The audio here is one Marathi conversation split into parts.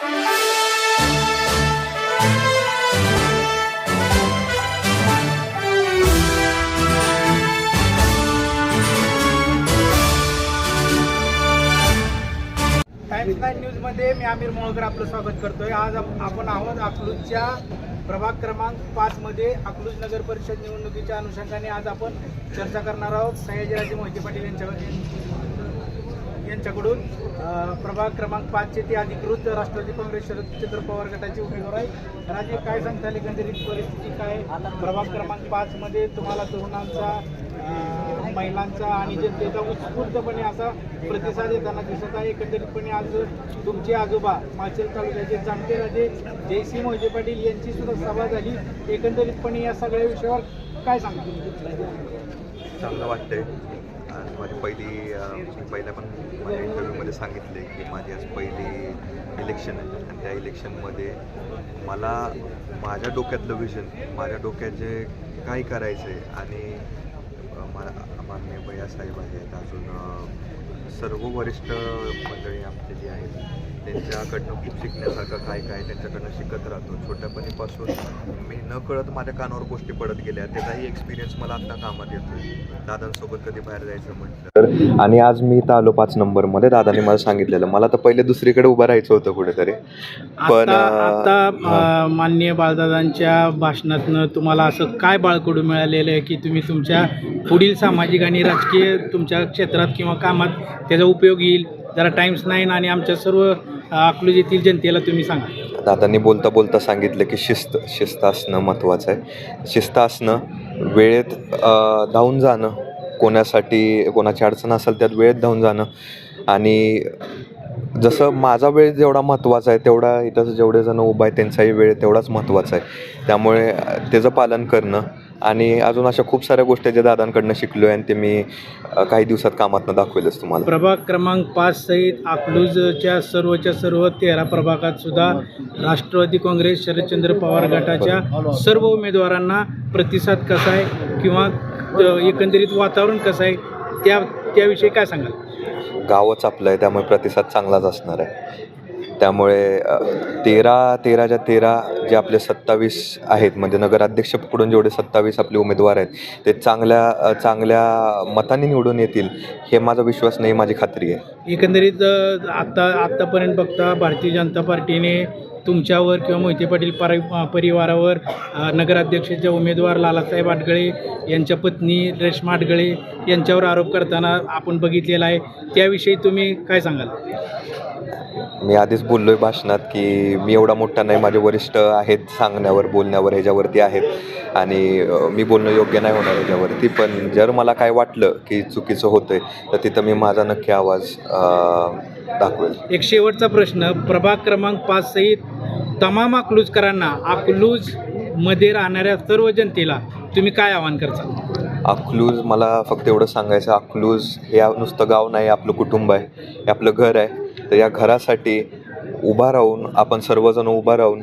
नाईन न्यूजमध्ये मी आमिर मोळकर आपलं स्वागत करतोय. आज आपण आहोत अकलूजच्या प्रभाग क्रमांक पाचमध्ये अकलूज नगर परिषद निवडणुकीच्या अनुषंगाने आज आपण चर्चा करणार आहोत. सयाजीराजे मोहिते पाटील यांच्या यांच्याकडून प्रभाग क्रमांक पाचचे ते अधिकृत राष्ट्रवादी काँग्रेस शरद चंद्र पवार गटाचे उमेदवार आहेत. राजे काय सांगताल एकंदरीत परिस्थिती काय प्रभाग क्रमांक पाचमध्ये तुम्हाला तरुणांचा महिलांचा आणि जनतेचा उत्स्फूर्तपणे असा प्रतिसाद येताना दिसत आहे. एकंदरीतपणे आज तुमचे आजोबा माचेल तालुक्याचे जाणते राजे जयसिंह मोहिते पाटील यांची सुद्धा सभा झाली. एकंदरीतपणे या सगळ्या विषयावर काय सांगतो चांगलं वाटतंय. माझी पहिली पहिल्या पण मला सांगितले की माझी आज पहिली इलेक्शन आहे. आणि त्या इलेक्शनमध्ये मला माझ्या डोक्यातलं विजन माझ्या डोक्यात जे काय करायचं आहे आणि मला मान्य माननीय भैयासाहेब आहेत अजून सर्व वरिष्ठ मंडळी आमचे त्यांच्याकडनं खूप शिकण्यासारखं काय काय त्यांच्याकडनं शिकत राहतो. छोट्यापणीपासून मी न कळत माझ्या कानावर गोष्टी पडत गेल्या. त्याचाही एक्सपिरियन्स मला आता कामात येतोय. दादांसोबत कधी बाहेर जायचं म्हटलं. आणि आज मी इथं आलो पाच नंबरमध्ये. दादाने मला सांगितलेलं. मला तर पहिले दुसरीकडे उभं राहायचं होतं कुठेतरी. पण, आता हां. माननीय बाळदादांच्या भाषणातनं तुम्हाला असं काय बाळकडू मिळालेलं आहे की तुम्ही तुमच्या पुढील सामाजिक आणि राजकीय तुमच्या क्षेत्रात किंवा कामात त्याचा उपयोग येईल? जरा टाइम्स नाईन आणि आमच्या सर्व अकलूज येथील जनतेला तुम्ही सांगा. दादांनी बोलता बोलता सांगितलं की शिस्त शिस्त असणं महत्त्वाचं आहे. शिस्त असणं वेळेत धावून जाणं. कोणासाठी कोणाची अडचण असेल त्यात वेळेत धावून जाणं. आणि जसं माझा वेळ जेवढा महत्त्वाचा आहे तेवढा इथं जेवढे जण उभा आहे त्यांचाही वेळ तेवढाच महत्त्वाचा आहे. त्यामुळे त्याचं पालन करणं आणि अजून अशा खूप साऱ्या गोष्टी ज्या दादांकडनं शिकलो आहे आणि ते मी काही दिवसात कामातनं दाखवेलच तुम्हाला. प्रभाग क्रमांक पाच सहित अकलूजच्या सर्वच्या सर्व तेरा प्रभागात सुद्धा राष्ट्रवादी काँग्रेस शरदचंद्र पवार गटाच्या सर्व उमेदवारांना प्रतिसाद कसा आहे किंवा एकंदरीत वातावरण कसं आहे त्या त्याविषयी काय सांगाल? गावच आपलं आहे त्यामुळे प्रतिसाद चांगलाच असणार आहे. त्यामुळे तेरा तेराच्या तेरा जे आपले सत्तावीस आहेत म्हणजे नगराध्यक्ष पकडून जेवढे सत्तावीस आपले उमेदवार आहेत ते चांगल्या चांगल्या मताने निवडून येतील हे माझा विश्वास नाही माझी खात्री आहे. एकंदरीत आत्ता आत्तापर्यंत बघता भारतीय जनता पार्टीने तुमच्यावर किंवा मोहिते पाटील परि परिवारावर नगराध्यक्षाचे उमेदवार लालासाहेब आटगळे यांच्या पत्नी रेश्मा आटगळे यांच्यावर आरोप करताना आपण बघितलेला आहे. त्याविषयी तुम्ही काय सांगाल? मी आधीच बोललो आहे भाषणात की मी एवढा मोठा नाही माझे वरिष्ठ आहेत सांगण्यावर बोलण्यावर ह्याच्यावरती आहेत. आणि मी बोलणं योग्य नाही होणार ह्याच्यावरती पण जर मला काय वाटलं की चुकीचं होतंय तर तिथं मी माझा नक्की आवाज दाखवेल. एक शेवटचा प्रश्न प्रभाग क्रमांक पाच सहित तमाम अकलूजकरांना अकलूजमध्ये राहणाऱ्या सर्व जनतेला तुम्ही काय आवाहन करता? अकलूज मला फक्त एवढं सांगायचं अकलूज हे नुसतं गाव नाही आपलं कुटुंब आहे हे आपलं घर आहे. तर या घरासाठी उभा राहून आपण सर्वजण उभा राहून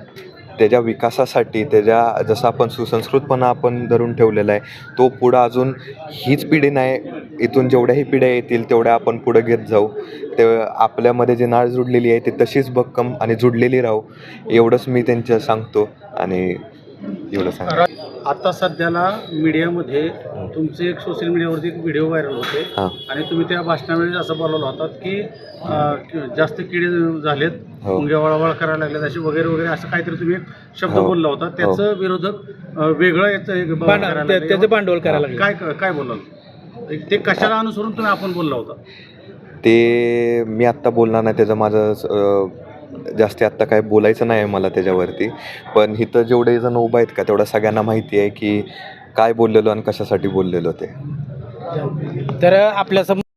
त्याच्या विकासासाठी त्याच्या जसं आपण सुसंस्कृतपणा आपण धरून ठेवलेला आहे तो पुढं अजून हीच पिढी नाही. इथून जेवढ्याही पिढ्या येतील तेवढ्या आपण पुढं घेत जाऊ. ते आपल्यामध्ये जी नाळ जुडलेली आहे ती तशीच भक्कम आणि जुडलेली राहू. एवढंच मी त्यांच्या सांगतो आणि एवढं सांगतो. आता सध्याला मीडियामध्ये तुमचे एक सोशल मीडियावरती एक व्हिडिओ व्हायरल होते हां आणि तुम्ही त्या भाषणावेळी असं बोलवलं होतात की अं, कि- जास्त किडे झालेत हो. मुंग्या वळवळ करायला लागल्यात असे वगैरे वगैरे असं काहीतरी तुम्ही एक शब्द हो. बोलला होता त्याचं विरोधक अं, वेगळं याचं एक त्या- लागले. त्याचं भांडवल करायला लागले. काय काय बोलाल ते कशाला अनुसरून तुम्ही आपण बोलला होता ते मी आत्ता बोलणार नाही त्याचं माझं अं, जास्ती आत्ता काय बोलायचं नाही आहे मला त्याच्यावरती. पण इथं जेवढे जण उभं आहेत का तेवढं सगळ्यांना माहिती आहे की काय बोललेलो आणि कशासाठी बोललेलो ते. तर आपल्यासमोर